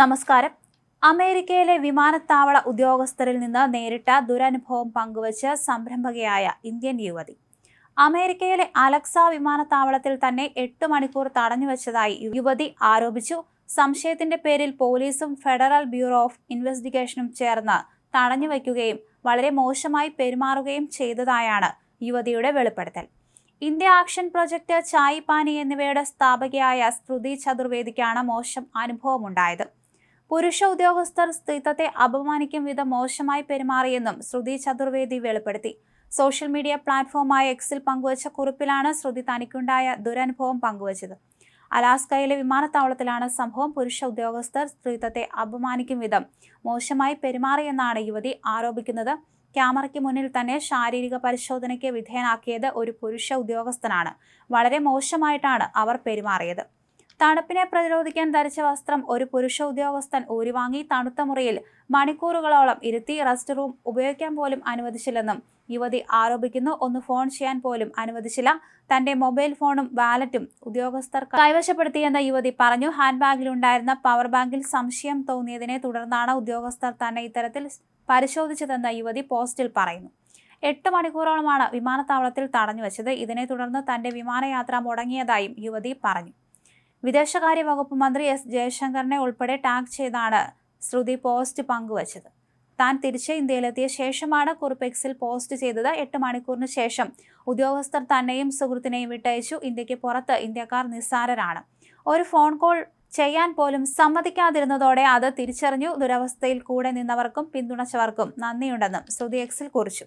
നമസ്കാരം. അമേരിക്കയിലെ വിമാനത്താവള ഉദ്യോഗസ്ഥരിൽ നിന്ന് നേരിട്ട ദുരനുഭവം പങ്കുവച്ച് സംരംഭകയായ ഇന്ത്യൻ യുവതി. അമേരിക്കയിലെ അലക്സ വിമാനത്താവളത്തിൽ തന്നെ എട്ട് മണിക്കൂർ തടഞ്ഞു വെച്ചതായി യുവതി ആരോപിച്ചു. സംശയത്തിന്റെ പേരിൽ പോലീസും ഫെഡറൽ ബ്യൂറോ ഓഫ് ഇൻവെസ്റ്റിഗേഷനും ചേർന്ന് തടഞ്ഞുവയ്ക്കുകയും വളരെ മോശമായി പെരുമാറുകയും ചെയ്തതായാണ് യുവതിയുടെ വെളിപ്പെടുത്തൽ. ഇന്ത്യ ആക്ഷൻ പ്രൊജക്ട് ചായ് പാനി എന്നിവയുടെ സ്ഥാപകയായ ശ്രുതി ചതുർവേദിക്കാണ് മോശം അനുഭവമുണ്ടായത്. പുരുഷ ഉദ്യോഗസ്ഥർ സ്ത്രീത്വത്തെ അപമാനിക്കും വിധം മോശമായി പെരുമാറിയെന്നും ശ്രുതി ചതുർവേദി വെളിപ്പെടുത്തി. സോഷ്യൽ മീഡിയ പ്ലാറ്റ്ഫോമായ എക്സിൽ പങ്കുവച്ച കുറിപ്പിലാണ് ശ്രുതി തനിക്കുണ്ടായ ദുരനുഭവം പങ്കുവച്ചത്. അലാസ്കയിലെ വിമാനത്താവളത്തിലാണ് സംഭവം പുരുഷ ഉദ്യോഗസ്ഥർ സ്ത്രീത്വത്തെ അപമാനിക്കും വിധം മോശമായി പെരുമാറിയെന്നാണ് യുവതി ആരോപിക്കുന്നത്. ക്യാമറയ്ക്ക് മുന്നിൽ തന്നെ ശാരീരിക പരിശോധനയ്ക്ക് വിധേയനാക്കിയത് ഒരു പുരുഷ ഉദ്യോഗസ്ഥനാണ്. വളരെ മോശമായിട്ടാണ് അവർ പെരുമാറിയത്. തണുപ്പിനെ പ്രതിരോധിക്കാൻ ധരിച്ച വസ്ത്രം ഒരു പുരുഷ ഉദ്യോഗസ്ഥൻ ഊരിവാങ്ങി തണുത്ത മുറിയിൽ മണിക്കൂറുകളോളം ഇരുത്തി റെസ്റ്റ് റൂം ഉപയോഗിക്കാൻ പോലും അനുവദിച്ചില്ലെന്നും യുവതി ആരോപിക്കുന്നു ഒന്ന് ഫോൺ ചെയ്യാൻ പോലും അനുവദിച്ചില്ല. തന്റെ മൊബൈൽ ഫോണും വാലറ്റും ഉദ്യോഗസ്ഥർ കൈവശപ്പെടുത്തിയെന്ന് യുവതി പറഞ്ഞു. ഹാൻഡ് ബാഗിലുണ്ടായിരുന്ന പവർ ബാങ്കിൽ സംശയം തോന്നിയതിനെ തുടർന്നാണ് ഉദ്യോഗസ്ഥർ തന്നെ ഇത്തരത്തിൽ പരിശോധിച്ചതെന്ന് യുവതി പോസ്റ്റിൽ പറയുന്നു. എട്ട് മണിക്കൂറോളമാണ് വിമാനത്താവളത്തിൽ തടഞ്ഞു തടഞ്ഞുവച്ചത്. ഇതിനെ തുടർന്ന് തന്റെ വിമാനയാത്ര മുടങ്ങിയതായും യുവതി പറഞ്ഞു. വിദേശകാര്യ വകുപ്പ് മന്ത്രി എസ്. ജയശങ്കറിനെ ഉൾപ്പെടെ ടാഗ് ചെയ്താണ് ശ്രുതി പോസ്റ്റ് പങ്കുവച്ചത്. താൻ തിരിച്ച് ഇന്ത്യയിലെത്തിയ ശേഷമാണ് കുറിപ്പ് എക്സിൽ പോസ്റ്റ് ചെയ്തത്. എട്ട് മണിക്കൂറിന് ശേഷം ഉദ്യോഗസ്ഥർ തന്നെയും സുഹൃത്തിനെയും വിട്ടയച്ചു. ഇന്ത്യയ്ക്ക് പുറത്ത് ഇന്ത്യക്കാർ നിസ്സാരരാണ്. ഒരു ഫോൺ കോൾ ചെയ്യാൻ പോലും സമ്മതിക്കാതിരുന്നതോടെ അത് തിരിച്ചറിഞ്ഞു. ദുരവസ്ഥയിൽ കൂടെ നിന്നവർക്കും പിന്തുണച്ചവർക്കും നന്ദിയുണ്ടെന്നും ശ്രുതി എക്സിൽ കുറിച്ചു.